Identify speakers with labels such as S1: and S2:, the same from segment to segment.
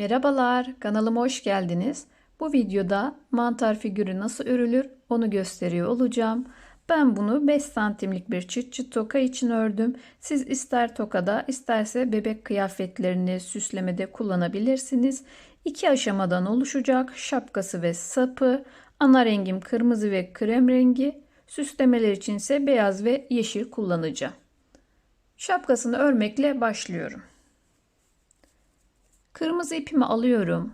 S1: Merhabalar, kanalıma hoş geldiniz. Bu videoda mantar figürü nasıl örülür onu gösteriyor olacağım. Ben bunu 5 santimlik bir çıt çıt toka için ördüm. Siz ister tokada isterse bebek kıyafetlerini süslemede kullanabilirsiniz. İki aşamadan oluşacak şapkası ve sapı. Ana rengim kırmızı ve krem rengi. Süslemeler için ise beyaz ve yeşil kullanacağım. Şapkasını örmekle başlıyorum. Kırmızı ipimi alıyorum.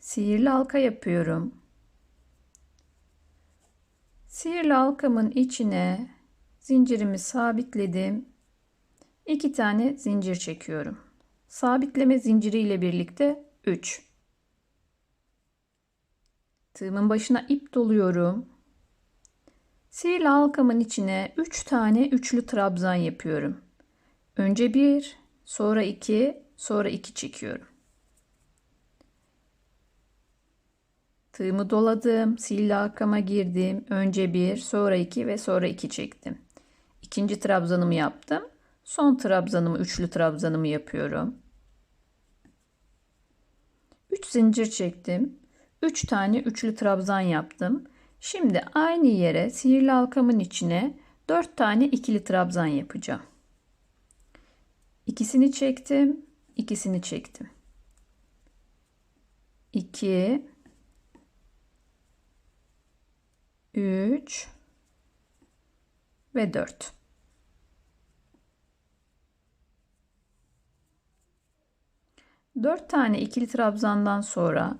S1: Sihirli halka yapıyorum. Sihirli halkamın içine zincirimi sabitledim. İki tane zincir çekiyorum. Sabitleme zinciri ile birlikte 3. Tığımın başına ip doluyorum. Sihirli halkamın içine 3 tane üçlü trabzan yapıyorum. Önce bir, sonra 2, sonra 2 çekiyorum. Tığımı doladım, sihirli halkama girdim. Önce 1, sonra 2 ve sonra 2 çektim. İkinci trabzanımı yaptım. Son trabzanımı, üçlü trabzanımı yapıyorum. 3 zincir çektim. 3 tane üçlü trabzan yaptım. Şimdi aynı yere sihirli halkamın içine 4 tane ikili trabzan yapacağım. İkisini çektim, ikisini çektim. 2 3 ve 4. Dört tane ikili trabzandan sonra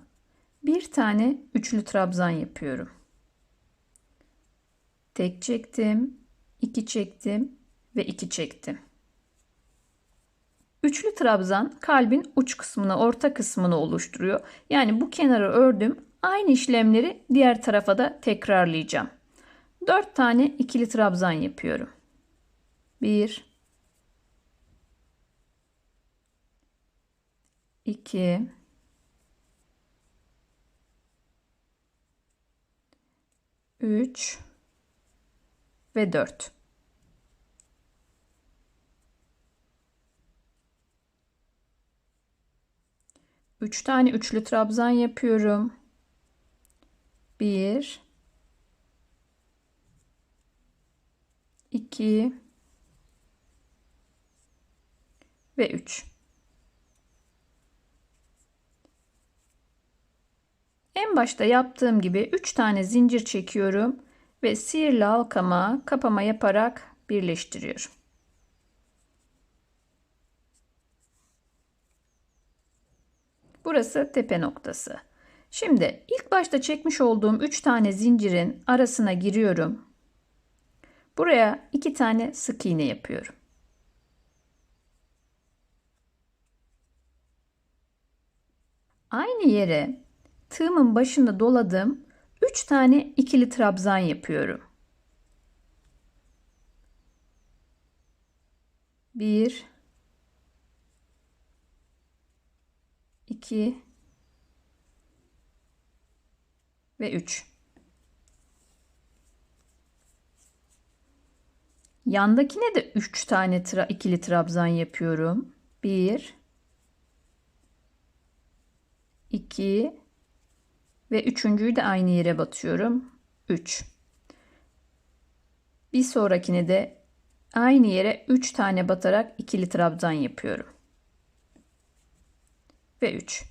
S1: bir tane üçlü trabzan yapıyorum. Tek çektim, iki çektim ve iki çektim. Üçlü trabzan kalbin uç kısmını, orta kısmını oluşturuyor. Yani bu kenarı ördüm. Aynı işlemleri diğer tarafa da tekrarlayacağım. 4 tane ikili trabzan yapıyorum. 1 2 3 ve 4. Üç tane üçlü trabzan yapıyorum. Bir, iki ve üç. En başta yaptığım gibi üç tane zincir çekiyorum ve sihirli halkama kapama yaparak birleştiriyorum. Burası tepe noktası. Şimdi ilk başta çekmiş olduğum 3 tane zincirin arasına giriyorum. Buraya 2 tane sık iğne yapıyorum. Aynı yere tığımın başında doladığım 3 tane ikili trabzan yapıyorum. 1 2 ve 3. Yandakine de 3 tane tra ikili trabzan yapıyorum. 1 2 ve üçüncüyü de aynı yere batıyorum. 3. Bir sonrakine de aynı yere 3 tane batarak ikili trabzan yapıyorum. Ve 3.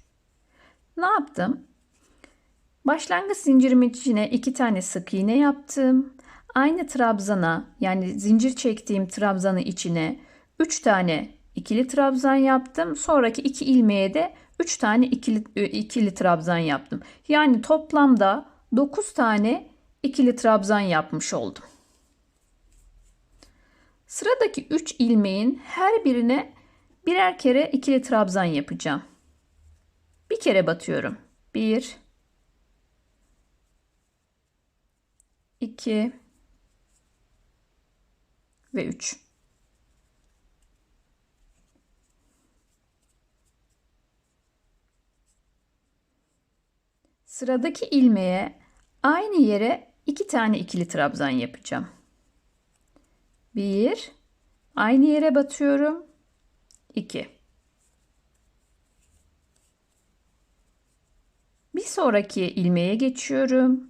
S1: Ne yaptım? Başlangıç zincirimin içine iki tane sık iğne yaptım. Aynı trabzana yani zincir çektiğim trabzanı içine 3 tane ikili trabzan yaptım. Sonraki iki ilmeğe de 3 tane ikili, e, ikili trabzan yaptım. Yani toplamda 9 tane ikili trabzan yapmış oldum. Sıradaki 3 ilmeğin her birine birer kere ikili trabzan yapacağım. Bir kere batıyorum. 1 2 ve 3. Sıradaki ilmeğe aynı yere iki tane ikili trabzan yapacağım. Bir, aynı yere batıyorum. 2. Bir sonraki ilmeğe geçiyorum.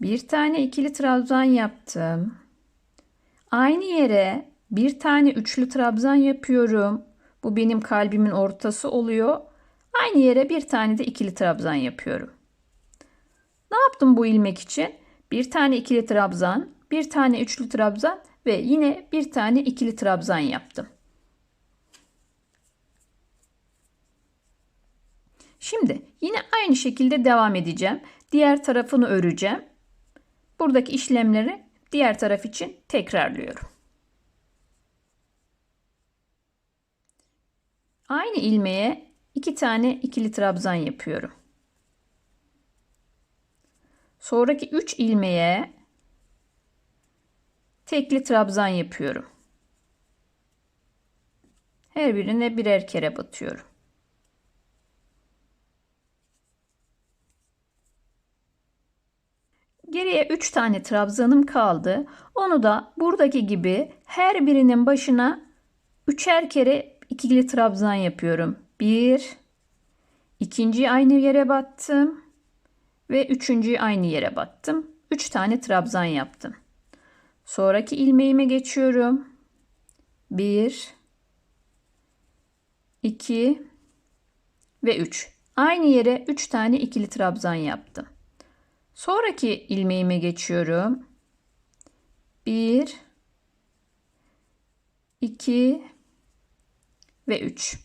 S1: Bir tane ikili trabzan yaptım. Aynı yere bir tane üçlü trabzan yapıyorum. Bu benim kalbimin ortası oluyor. Aynı yere bir tane de ikili trabzan yapıyorum. Ne yaptım bu ilmek için? Bir tane ikili trabzan, bir tane üçlü trabzan ve yine bir tane ikili trabzan yaptım. Şimdi yine aynı şekilde devam edeceğim. Diğer tarafını öreceğim. Buradaki işlemleri diğer taraf için tekrarlıyorum. Aynı ilmeğe iki tane ikili trabzan yapıyorum. Sonraki 3 ilmeğe tekli trabzan yapıyorum. Her birine birer kere batıyorum. Geriye 3 tane trabzanım kaldı. Onu da buradaki gibi her birinin başına üçer kere ikili trabzan yapıyorum. Bir, ikinci aynı yere battım ve üçüncüyü aynı yere battım. Üç tane trabzan yaptım. Sonraki ilmeğime geçiyorum. Bir, iki ve üç. Aynı yere üç tane ikili trabzan yaptım. Sonraki ilmeğime geçiyorum. 1 2 ve 3.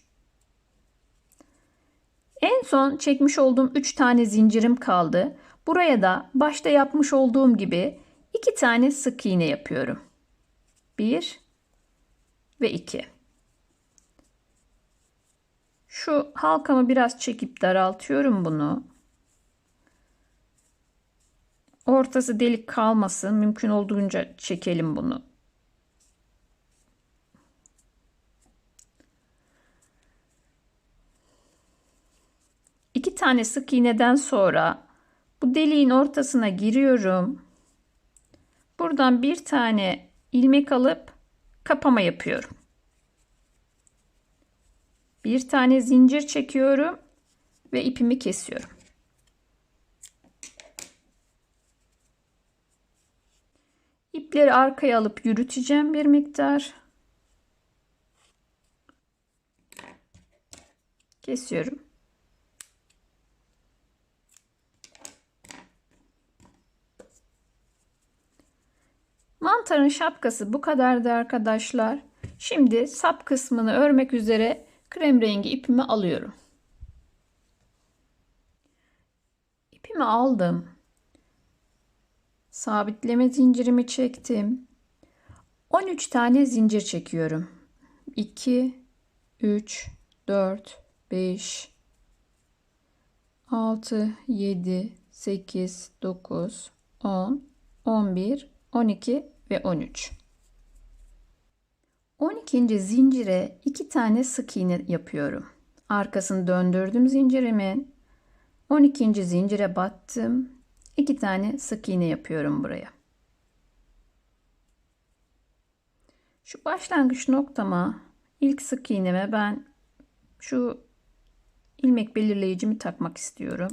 S1: En son çekmiş olduğum 3 tane zincirim kaldı. Buraya da başta yapmış olduğum gibi 2 tane sık iğne yapıyorum. 1 ve 2. Şu halkamı biraz çekip daraltıyorum bunu. Ortası delik kalmasın. Mümkün olduğunca çekelim bunu. İki tane sık iğneden sonra bu deliğin ortasına giriyorum. Buradan bir tane ilmek alıp kapama yapıyorum. Bir tane zincir çekiyorum ve ipimi kesiyorum. İpleri arkaya alıp yürüteceğim bir miktar. Kesiyorum. Mantarın şapkası bu kadardı arkadaşlar. Şimdi sap kısmını örmek üzere krem rengi ipimi alıyorum. İpimi aldım. Sabitleme zincirimi çektim. 13 tane zincir çekiyorum. 2 3 4 5 6 7 8 9 10 11 12 ve 13. 12. zincire 2 tane sık iğne yapıyorum. Arkasını döndürdüm zincirimin. 12. zincire battım. 2 tane sık iğne yapıyorum buraya. Şu başlangıç noktama ilk sık iğneme ben şu ilmek belirleyicimi takmak istiyorum.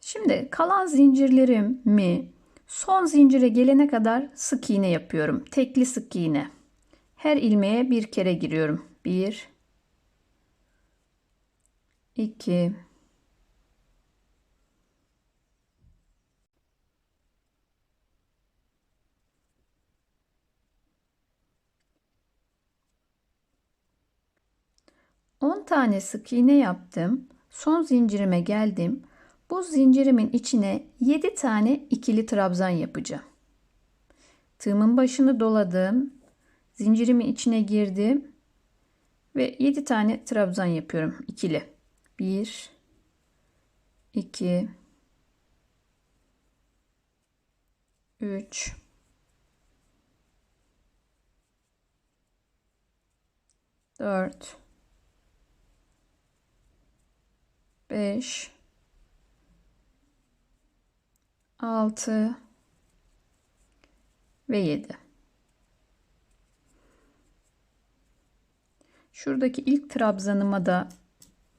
S1: Şimdi kalan zincirlerimi son zincire gelene kadar sık iğne yapıyorum. Tekli sık iğne. Her ilmeğe bir kere giriyorum. 1 2 10 tane sık iğne yaptım. Son zincirime geldim. Bu zincirimin içine 7 tane ikili trabzan yapacağım. Tığımın başını doladım. Zincirimin içine girdim. Ve 7 tane trabzan yapıyorum. ikili. 1 2 3 4 5 6 ve 7. Şuradaki ilk trabzanıma da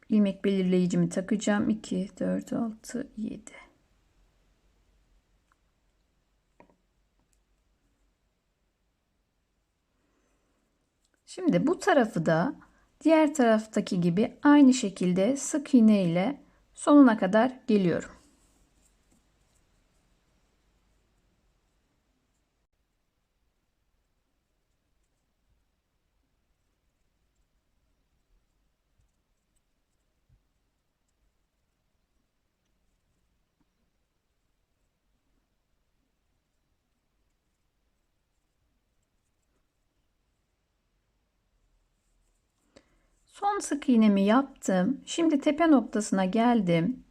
S1: ilmek belirleyicimi takacağım. 2, 4, 6, 7. Şimdi bu tarafı da diğer taraftaki gibi aynı şekilde sık iğne ile sonuna kadar geliyorum. Son sık iğnemi yaptım. Şimdi tepe noktasına geldim.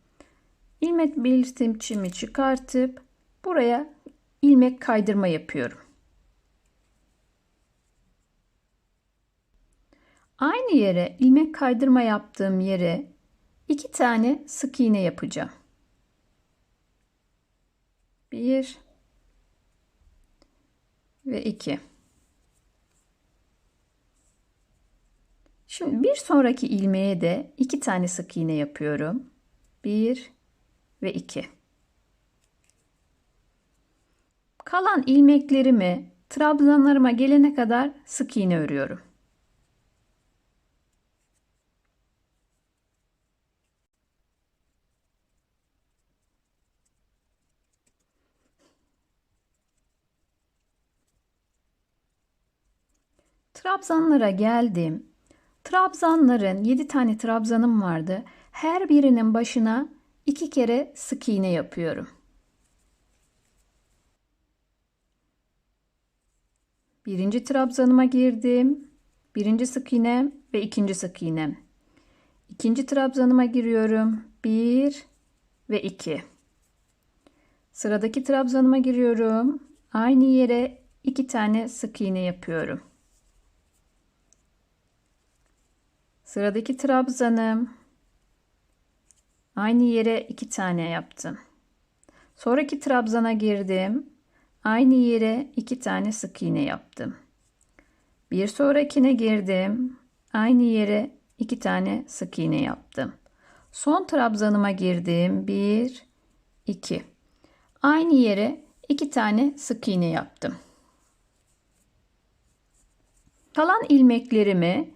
S1: İlmek belirtimçimi çıkartıp buraya ilmek kaydırma yapıyorum. Aynı yere ilmek kaydırma yaptığım yere iki tane sık iğne yapacağım. Bir ve iki. Şimdi bir sonraki ilmeğe de iki tane sık iğne yapıyorum. Bir ve iki. Kalan ilmeklerimi trabzanlarıma gelene kadar sık iğne örüyorum. Trabzanlara geldim. Trabzanların 7 tane trabzanım vardı. Her birinin başına iki kere sık iğne yapıyorum. Birinci trabzanıma girdim. Birinci sık iğnem ve ikinci sık iğnem. İkinci trabzanıma giriyorum. Bir ve iki. Sıradaki trabzanıma giriyorum. Aynı yere iki tane sık iğne yapıyorum. Sıradaki trabzanım. Aynı yere iki tane yaptım. Sonraki trabzana girdim. Aynı yere iki tane sık iğne yaptım. Bir sonrakine girdim. Aynı yere iki tane sık iğne yaptım. Son trabzanıma girdim. Bir, iki. Aynı yere iki tane sık iğne yaptım. Kalan ilmeklerimi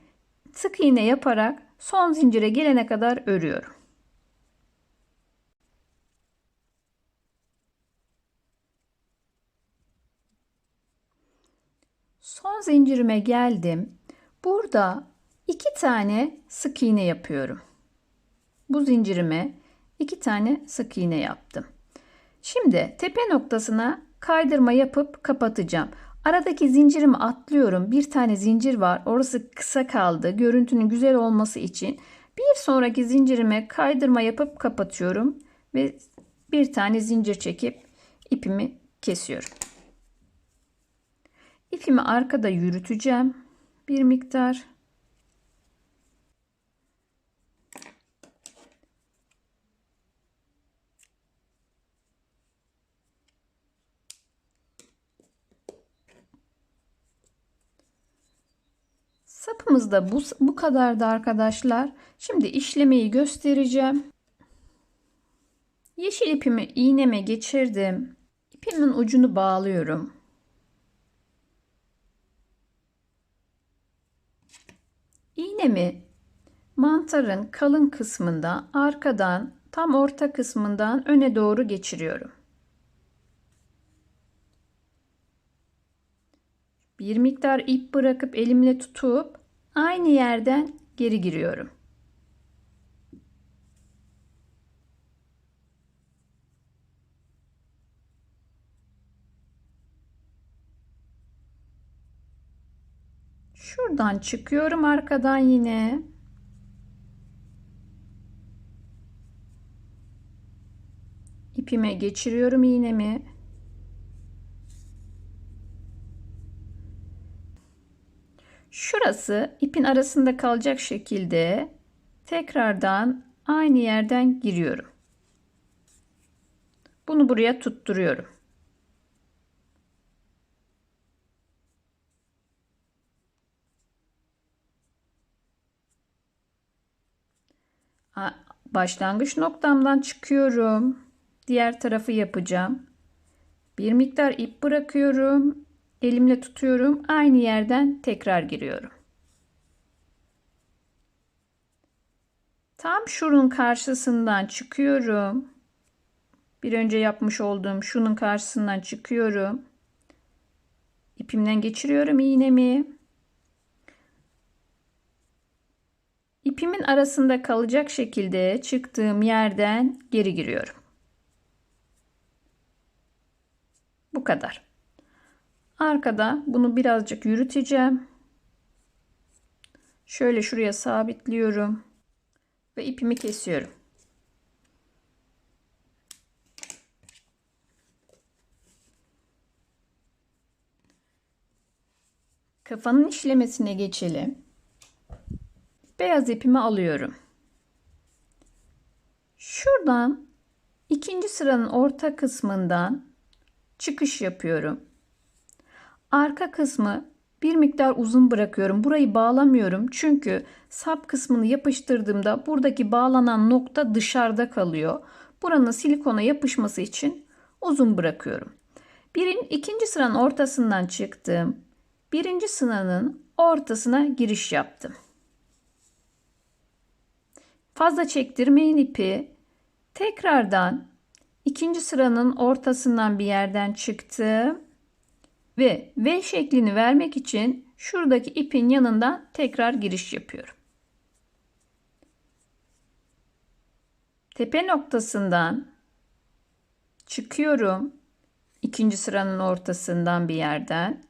S1: sık iğne yaparak son zincire gelene kadar örüyorum. Son zincirime geldim. Burada iki tane sık iğne yapıyorum. Bu zincirime iki tane sık iğne yaptım. Şimdi tepe noktasına kaydırma yapıp kapatacağım. Aradaki zincirimi atlıyorum. Bir tane zincir var. Orası kısa kaldı. Görüntünün güzel olması için bir sonraki zincirime kaydırma yapıp kapatıyorum ve bir tane zincir çekip ipimi kesiyorum. İpimi arkada yürüteceğim. Bir miktar Da bu, bu kadardı arkadaşlar. Şimdi işlemeyi göstereceğim. Yeşil ipimi iğneme geçirdim. İpimin ucunu bağlıyorum. İğnemi mantarın kalın kısmından arkadan tam orta kısmından öne doğru geçiriyorum. Bir miktar ip bırakıp elimle tutup aynı yerden geri giriyorum. Şuradan çıkıyorum arkadan yine. İpime geçiriyorum iğnemi. Şurası ipin arasında kalacak şekilde tekrardan aynı yerden giriyorum. Bunu buraya tutturuyorum. Başlangıç noktamdan çıkıyorum. Diğer tarafı yapacağım. Bir miktar ip bırakıyorum. Elimle tutuyorum. Aynı yerden tekrar giriyorum. Tam şunun karşısından çıkıyorum. Bir önce yapmış olduğum şunun karşısından çıkıyorum. İpimden geçiriyorum iğnemi. İpimin arasında kalacak şekilde çıktığım yerden geri giriyorum. Bu kadar. Arkada bunu birazcık yürüteceğim. Şöyle şuraya sabitliyorum ve ipimi kesiyorum. Kafanın işlemesine geçelim. Beyaz ipimi alıyorum. Şuradan ikinci sıranın orta kısmından çıkış yapıyorum. Arka kısmı bir miktar uzun bırakıyorum. Burayı bağlamıyorum çünkü sap kısmını yapıştırdığımda buradaki bağlanan nokta dışarıda kalıyor. Buranın silikona yapışması için uzun bırakıyorum. Birin, ikinci sıranın ortasından çıktım. Birinci sıranın ortasına giriş yaptım. Fazla çektirmeyin ipi. Tekrardan ikinci sıranın ortasından bir yerden çıktım. Ve V şeklini vermek için şuradaki ipin yanından tekrar giriş yapıyorum. Tepe noktasından çıkıyorum. ikinci sıranın ortasından bir yerden.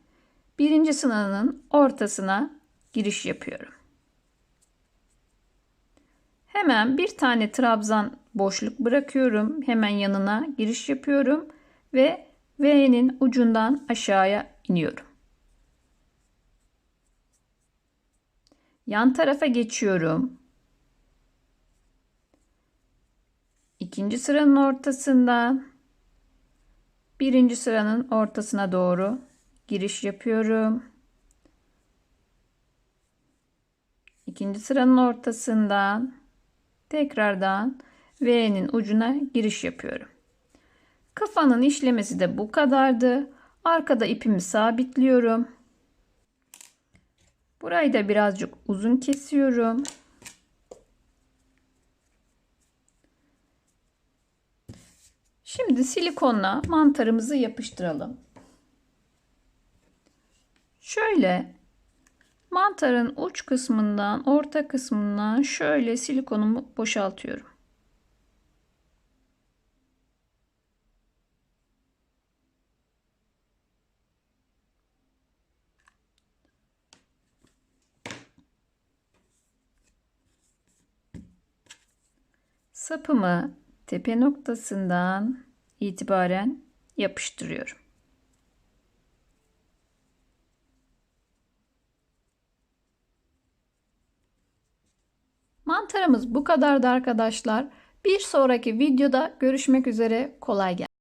S1: Birinci sıranın ortasına giriş yapıyorum. Hemen bir tane trabzan boşluk bırakıyorum. Hemen yanına giriş yapıyorum ve V'nin ucundan aşağıya iniyorum. Yan tarafa geçiyorum. İkinci sıranın ortasından birinci sıranın ortasına doğru giriş yapıyorum. İkinci sıranın ortasından tekrardan V'nin ucuna giriş yapıyorum. Kafanın işlemesi de bu kadardı. Arkada ipimi sabitliyorum. Burayı da birazcık uzun kesiyorum. Şimdi silikonla mantarımızı yapıştıralım. Şöyle mantarın uç kısmından orta kısmından şöyle silikonumu boşaltıyorum. Sapımı tepe noktasından itibaren yapıştırıyorum. Mantarımız bu kadardı arkadaşlar. Bir sonraki videoda görüşmek üzere. Kolay gelsin.